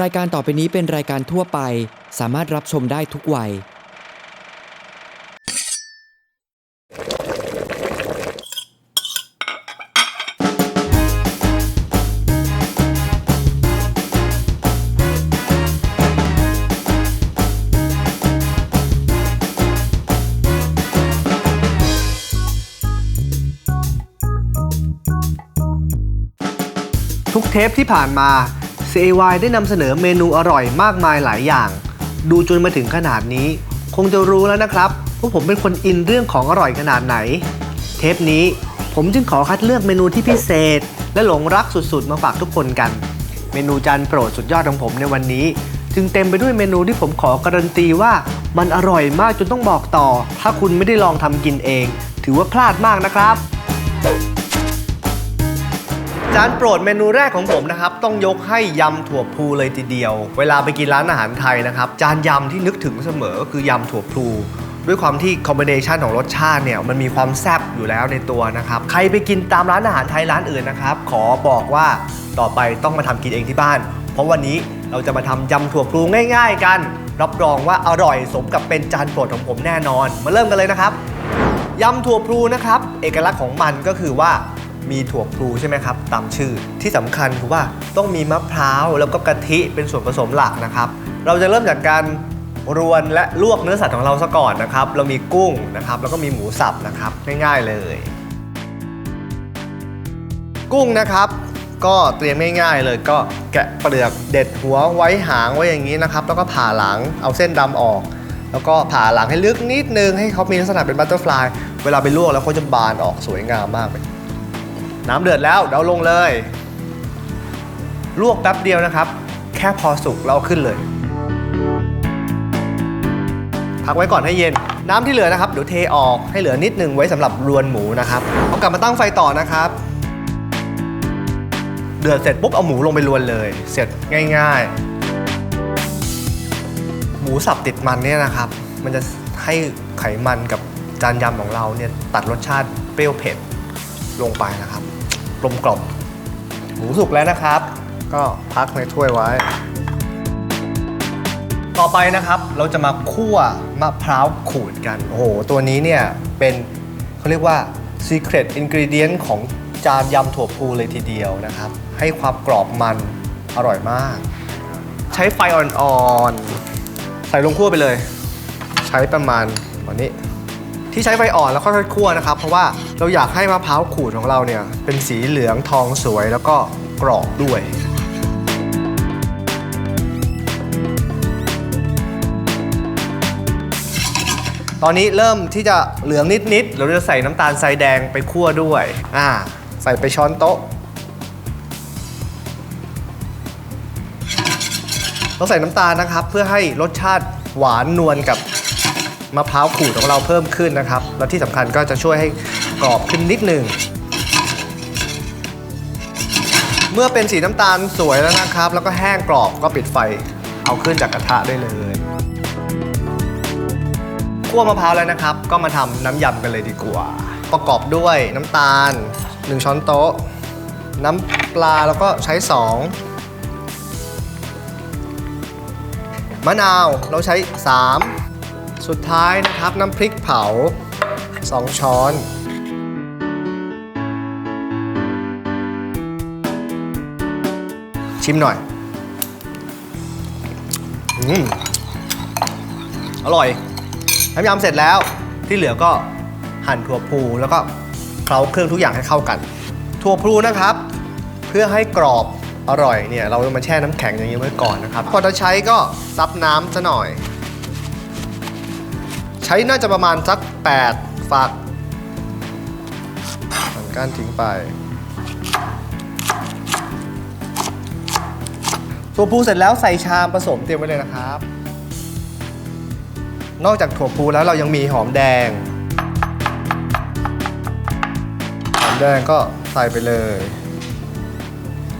รายการต่อไปนี้เป็นรายการทั่วไป สามารถรับชมได้ทุกวัย ทุกเทปที่ผ่านมา CAY ได้นำเสนอเมนูอร่อยมากมายหลายอย่าง ดูจนมาถึงขนาดนี้ คงจะรู้แล้วนะครับว่าผมเป็นคนอินเรื่องของอร่อยขนาดไหน เทปนี้ผมจึงขอคัดเลือกเมนูที่พิเศษ และหลงรักสุดๆ มาฝากทุกคนกัน เมนูจานโปรดสุดยอดของผมในวันนี้ จึงเต็มไปด้วยเมนูที่ผมขอการันตีว่ามันอร่อยมากจนต้องบอกต่อ ถ้าคุณไม่ได้ลองทำกินเอง ถือว่าพลาดมากนะครับ จานโปรดเมนูแรกของผมนะครับ ต้องยกให้ยำถั่วพลูเลยทีเดียว เวลาไปกินร้านอาหารไทยนะครับ จานยำที่นึกถึงเสมอก็คือยำถั่วพลูด้วยความที่คอมบิเนชันของรสชาติเนี่ยมันมีความแซ่บอยู่แล้วในตัวนะครับใครไปกินตามร้านอาหารไทยร้านอื่นนะครับ ขอบอกว่าต่อไปต้องมาทำกินเองที่บ้าน เพราะวันนี้เราจะมาทำยำถั่วพลูง่าย ๆ กัน รับรองว่าอร่อยสมกับเป็นจานโปรดของผมแน่นอน มาเริ่มกันเลยนะครับยำถั่วพลูนะครับ เอกลักษณ์ของมันก็คือว่า มีถั่วพลูใช่ไหมครับตามชื่อ ที่สำคัญคือว่าต้องมีมะพร้าวแล้วก็กะทิเป็นส่วนผสมหลักนะครับ เราจะเริ่มจากการรวนและลวกเนื้อสัตว์ของเราซะก่อนนะครับ เรามีกุ้งนะครับ แล้วก็มีหมูสับนะครับง่ายๆเลย กุ้งนะครับก็เตรียมง่ายๆเลยก็แกะเปลือกเด็ดหัวไว้หางไว้อย่างนี้นะครับ แล้วก็ผ่าหลังเอาเส้นดำออก แล้วก็ผ่าหลังให้ลึกนิดนึงให้เขามีลักษณะเป็นบัตเตอร์ฟลายเวลาไปลวกแล้วเขาจะบานออกสวยงามมากเลย น้ำเดือดแล้วเดาลงเลย ลวกแป๊บเดียวนะครับ แค่พอสุกเราเอาขึ้นเลย พักไว้ก่อนให้เย็น น้ำที่เหลือนะครับเดี๋ยวเทออกให้เหลือนิดนึงไว้สำหรับรวนหมูนะครับเอากลับมาตั้งไฟต่อนะครับ เดือดเสร็จปุ๊บเอาหมูลงไปรวนเลย เสร็จง่าย ๆ หมูสับติดมันเนี่ยนะครับ มันจะให้ไขมันกับจานยำของเราเนี่ยตัดรสชาติเปรี้ยวเผ็ดลงไปนะครับ กลมกล่อมหมูสุกแล้วนะครับ ก็พักในถ้วยไว้ ต่อไปนะครับเราจะมาคั่วมะพร้าวขูดกัน โอ้โห ตัวนี้เนี่ยเป็นเขาเรียกว่า secret ingredient ของจานยำถั่วพูเลยทีเดียวนะครับ ให้ความกรอบมันอร่อยมาก ใช้ไฟอ่อนๆ ใส่ลงคั่วไปเลย ใช้ประมาณวันนี้ ที่ใช้ไฟอ่อนแล้วค่อยๆคั่วนะครับ เพราะว่าเราอยากให้มะพร้าวขูดของเราเนี่ยเป็นสีเหลืองทองสวยแล้วก็กรอบด้วยตอนนี้เริ่มที่จะเหลืองนิดๆ เราจะใส่น้ำตาลทรายแดงไปคั่วด้วย อ่า ใส่ไปช้อนโต๊ะ เราใส่น้ำตาลนะครับ เพื่อให้รสชาติหวานนวลกับ มะพร้าวขูดของเราเพิ่มขึ้นนะครับ แล้วที่สำคัญก็จะช่วยให้กรอบขึ้นนิดหนึ่งเมื่อเป็นสีน้ำตาลสวยแล้วนะครับ แล้วก็แห้งกรอบก็ปิดไฟเอาขึ้นจากกระทะได้เลยคั่วมะพร้าวแล้วนะครับ ก็มาทำน้ำยำกันเลยดีกว่า ประกอบด้วยน้ำตาล 1 ช้อนโต๊ะ น้ำปลาแล้วก็ใช้ 2 มะนาวเราใช้ 3 สุดท้ายนะครับน้ำพริกเผา 2 ช้อน ชิมหน่อย อืม อร่อย น้ำยำเสร็จแล้วที่เหลือก็หั่นถั่วพลูแล้วก็เคล้าเครื่องทุกอย่างให้เข้ากัน ถั่วพลูนะครับ เพื่อให้กรอบอร่อยเนี่ยเราจะมาแช่น้ำแข็งอย่างนี้ไว้ก่อนนะครับพอจะใช้ก็ซับน้ำซะหน่อย ใช้น่าจะประมาณสัก 8 ฝักหั่นก้านทิ้งไป ถั่วพูเสร็จแล้วใส่ชามผสมเตรียมไว้เลยนะครับ นอกจากถั่วพูแล้วเรายังมีหอมแดง หอมแดงก็ใส่ไปเลย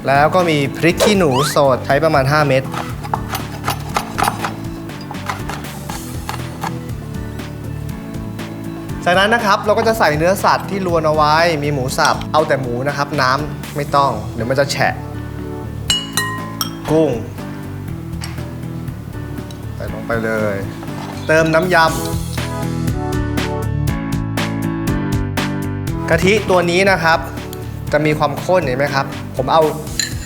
แล้วก็มีพริกขี้หนูสดใช้ประมาณ 5 เม็ด จากนั้นนะครับเราก็จะใส่เนื้อสัตว์ที่รวนเอาไว้ มีหมูสับ เอาแต่หมูนะครับ น้ำไม่ต้องเดี๋ยวมันจะแฉะ กุ้ง ใส่ลงไปเลย เติมน้ำยำกะทิตัวนี้นะครับ จะมีความข้นเห็นไหมครับ ผมเอา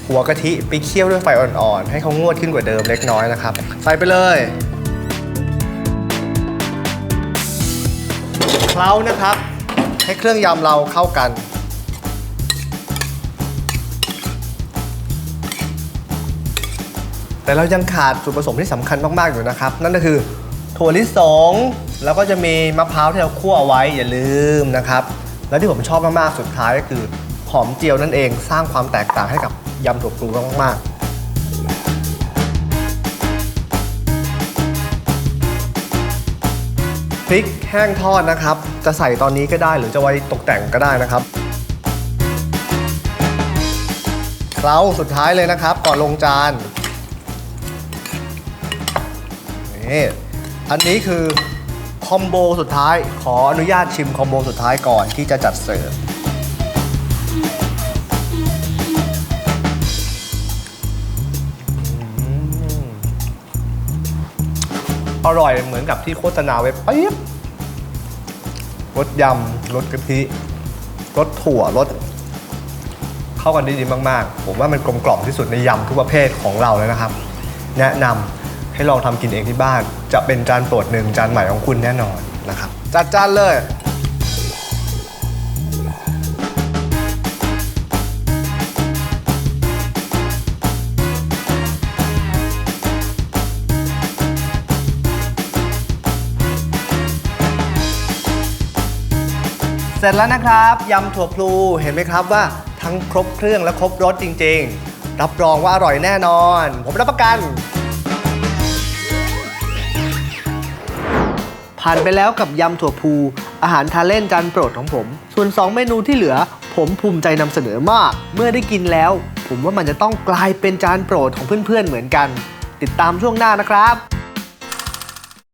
หัวกะทิไปเคี่ยวด้วยไฟอ่อนๆ ให้เขางวดขึ้นกว่าเดิมเล็กน้อยนะครับ ใส่ไปเลย เคล้านะครับ ให้เครื่องยำเราเข้ากัน แต่เรายังขาดส่วนผสมที่สำคัญมาก ๆ อยู่นะครับ นั่นก็คือถั่วลิสงแล้วก็จะมีมะพร้าวที่เราคั่วเอาไว้อย่าลืมนะครับ แล้วที่ผมชอบมาก ๆ สุดท้ายก็คือหอมเจียวนั่นเองสร้างความแตกต่างให้กับยำถั่วพลูมาก ๆ ริกแห้งทอดนะครับ จะใส่ตอนนี้ก็ได้หรือจะไว้ตกแต่งก็ได้นะครับเคล้าสุดท้ายเลยนะครับก่อนลงจานนี่อันนี้คือคอมโบสุดท้ายขออนุญาตชิมคอมโบสุดท้ายก่อนที่จะจัดเสิร์ฟ อร่อยเหมือนกับที่โฆษณาไว้ปี๊บรสยำรสกะทิรสถั่วรสเข้ากันได้ดีมากๆ ผมว่ามันกลมกล่อมที่สุดในยำทุกประเภทของเราเลยนะครับ แนะนำให้ลองทำกินเองที่บ้าน จะเป็นจานโปรดหนึ่งจานใหม่ของคุณแน่นอนนะครับ จัดจานเลย เสร็จแล้วนะครับยำถั่วพลูเห็นไหมครับว่าทั้งครบเครื่องและครบรสจริง ๆ รับรองว่าอร่อยแน่นอน ผมรับประกัน ผ่านไปแล้วกับยำถั่วพูอาหารทานเล่นจานโปรดของผม ส่วน 2 เมนูที่เหลือ ผมภูมิใจนำเสนอมาก เมื่อได้กินแล้ว ผมว่ามันจะต้องกลายเป็นจานโปรดของเพื่อนๆเหมือนกัน ติดตามช่วงหน้านะครับ